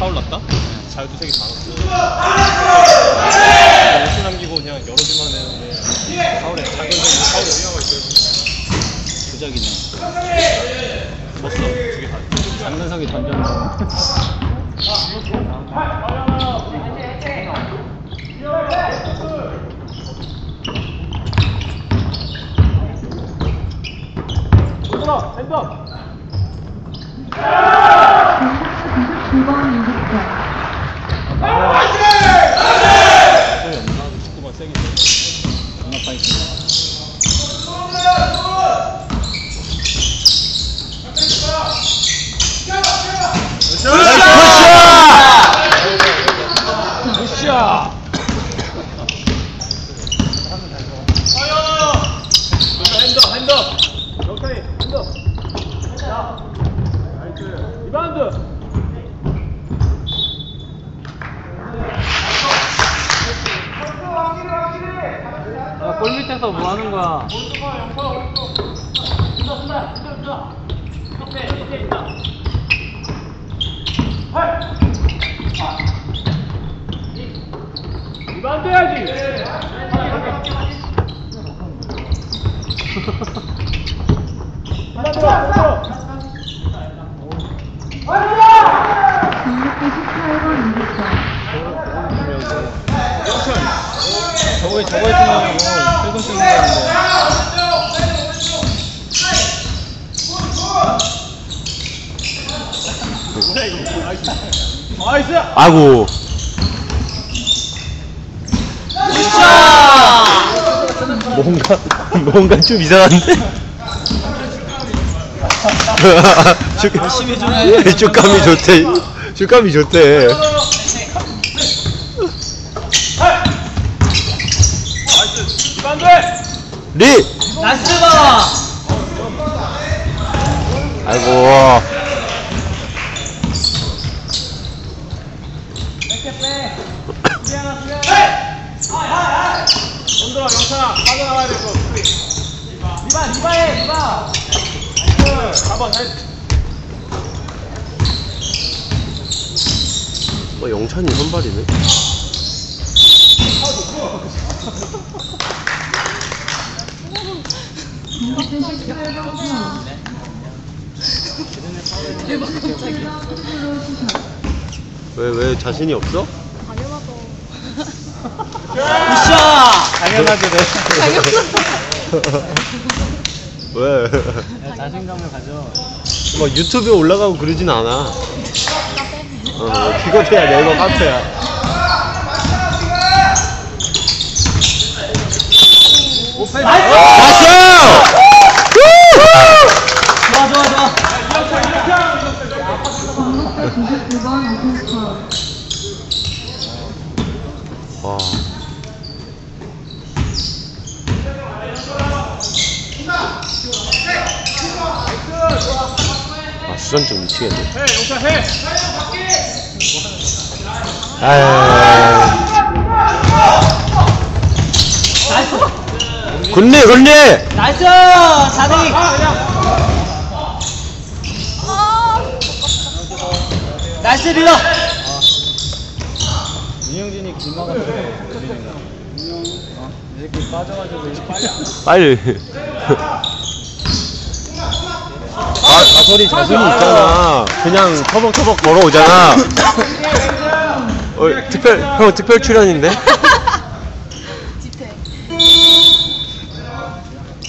파울 났다? 자유투 3개 다 넣었어. 5초 남기고 그냥 열어주면 되는데 파울에 작은 파울에 위험할 있어요. 조작이네. 졌어. 두개 다. 장근석이 던졌는데. 또 연나 축구만 세게 쳐. 존나 파이팅. 굿샷! 핸더, 핸더! 오케이, 핸더! 리바운드! 야, 골 밑에 서 뭐 하는 거야? 18번 이기자. 저거에 저거 했으면 나이스! 아이고. 뭔가 뭔가 좀 이상한데. 열심히 쭉감이 좋대. 쭉감이 좋대. 리바운드! 리. 나이스! 아이고. 손들어, 영찬아. 빠져나가야 될 거. 리바, 리바 해, 리바! 4번, 나이스. 어, 영찬이 선발이네. 왜 왜 자신이 없어? 굿샷! 당연하게 돼. 왜? 야, 자신감을 가져. 막 유튜브에 올라가고 그러진 않아. 어, 피거태야, 네이버 카페야. 나이스! 나이스! 좋아, 좋아, 좋아. 등록부 99번 오펜스터. 와. 아, 미치겠네. 해, 영찬 해! 아유. 나이스! 굿리, 굿리! 나이스! 4대2! 나이스 리더! 윤영진이 길 막았어. 어? 이 새끼 빠져가지고 빨리 안 빨리. 아, 소리 자신이 있잖아. 그냥 터벅터벅 걸어오잖아. 어, 특별, 형 특별 출연인데?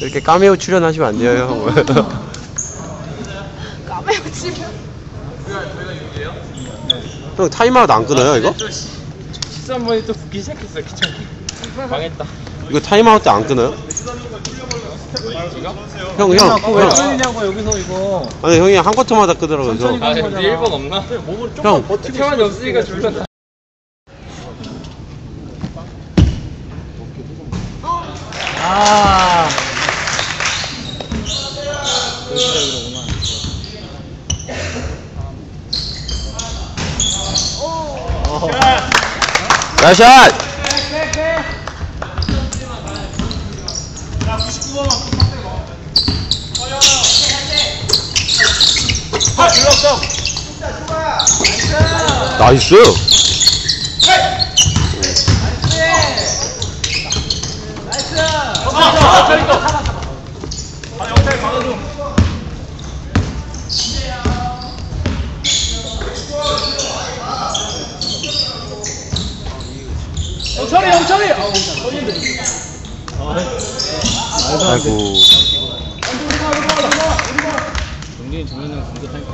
이렇게 까메오 출연하시면 안 돼요, 형. 까매요 치면 형 타임아웃 안 끊어요, 이거? 13번이 또 붙기 시작했어, 귀찮게. 망했다. 이거 타임아웃 때 안 끊어요? 형, 형, 아, 왜 형. 끊이냐고 여기서 이거. 아니, 형이 한 쿼터마다 끄더라고요. 그래서. 아, 근데 1번 없나? 몸을 형, 태환이 없으니까 줄면 다. 아. 나샷! 아, 불렀어! 나이스. 아, 저기 또. 아, 영철 받아줘. 영철이, 영철이! 아우, 아이고. 용진이 주면은 공격할게.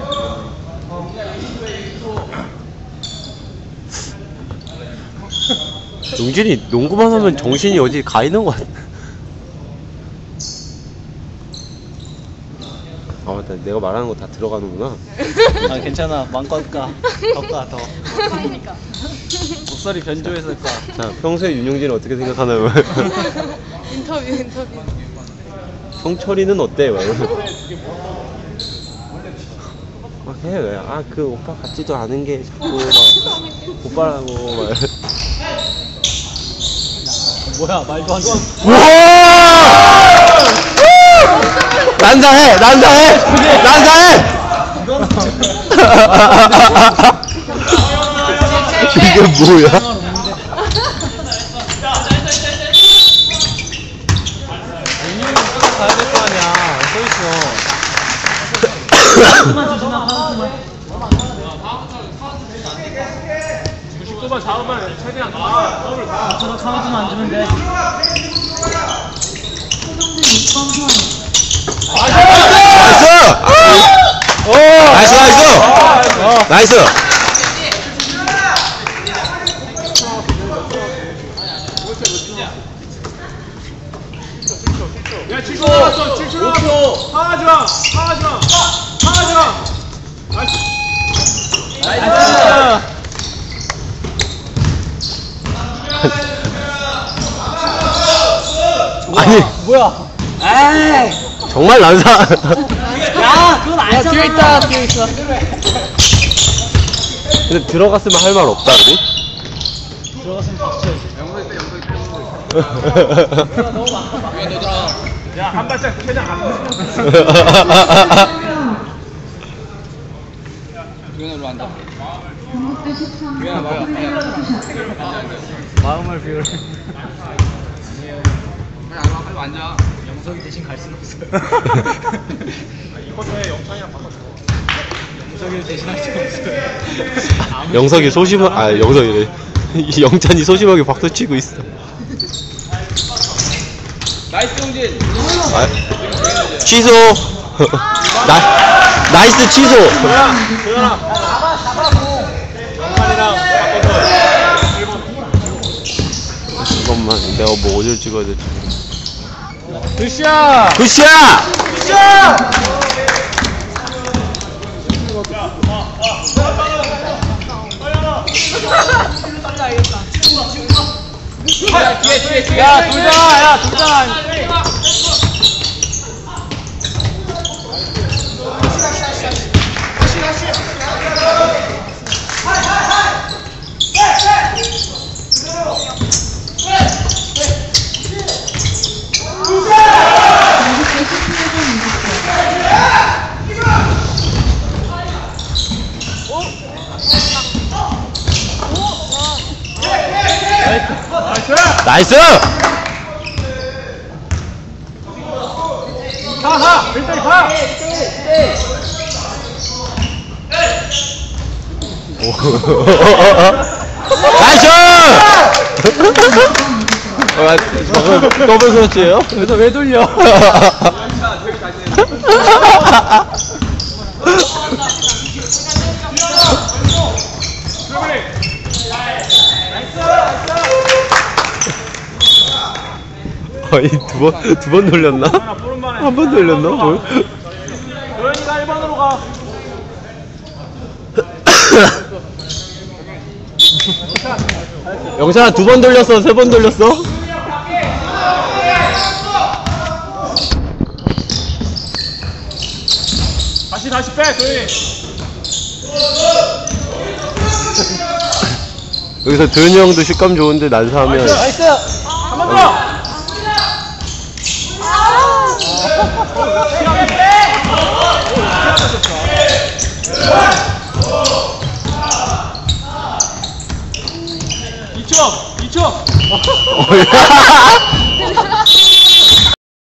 용진이 농구만 하면 정신이 어디 가 있는 것 같아. 아 맞다 내가 말하는 거 다 들어가는구나. 아 괜찮아 마음껏 가. 더가 더. 그러니까. 목소리 변조해서 가. 자 평소에 윤용진은 어떻게 생각하나요? 인터뷰 인터뷰. 성철이는 어때? 막 이러면서. 막 해, 왜? 아, 그 오빠 같지도 않은 게 자꾸 막 오빠라고 막. 뭐야 말도 안 돼. 우와! 난다해! 난다해! 난다해! 이게 뭐야 될 거 아니야. 서 있어. 구 19번 잡으면 최대한 다 더블 가. 저거 카운트만 안 주면 돼. 6번 파울. 나이스! 나이스, 나이스! 나이스! 야, 7초 남았어, 7초 남았어. 하지 마, 하지 마, 하지 마. 나이스. 나이스. 아니, 뭐야? 에이. 정말 난사. 야 그건 알잖아. 뒤에 있다 뒤에 있어. 근데 들어갔으면 할 말 없다, 우리? 들어갔으면 박수 쳐야지. 야, 한 발짝 최대한 안 13번 프리미어 투샷. 마음을 비 울. 영석이 대신 갈 수는 없어요. 이코트에 영창이랑 바꿔줘. 영석이를 대신할 수가 없어요. 영석이 소심하, 아, 영석이래. 이 영찬이 소심하게 박수 치고 있어. 나이스 용진. 아, 취소. 나, 나이스 취소. 도현아, 도현아. 영찬이랑 바꿔서 1번. 잠깐만, 내가 뭐 어디를 찍어야 될지. 굿샷. 굿샷! 야, 뒤에, 뒤에, 뒤에. 야 둘 다 야 둘 다. 나이스! 가, 가. 일단 가. 나이스! 아, 저거 더블 서치예요? 그래서 왜 돌려? 아니, 두 번, 두 번 돌렸나? 한 번 돌렸나? 뭘? 도현이가 1번으로 가. 영찬아, 두 번 돌렸어? 세 번 돌렸어? 다시, 다시 빼, 도현이. 여기서 도현이 형도 식감 좋은데 난사하면. 나이스. 한번 더. 2점! 2점!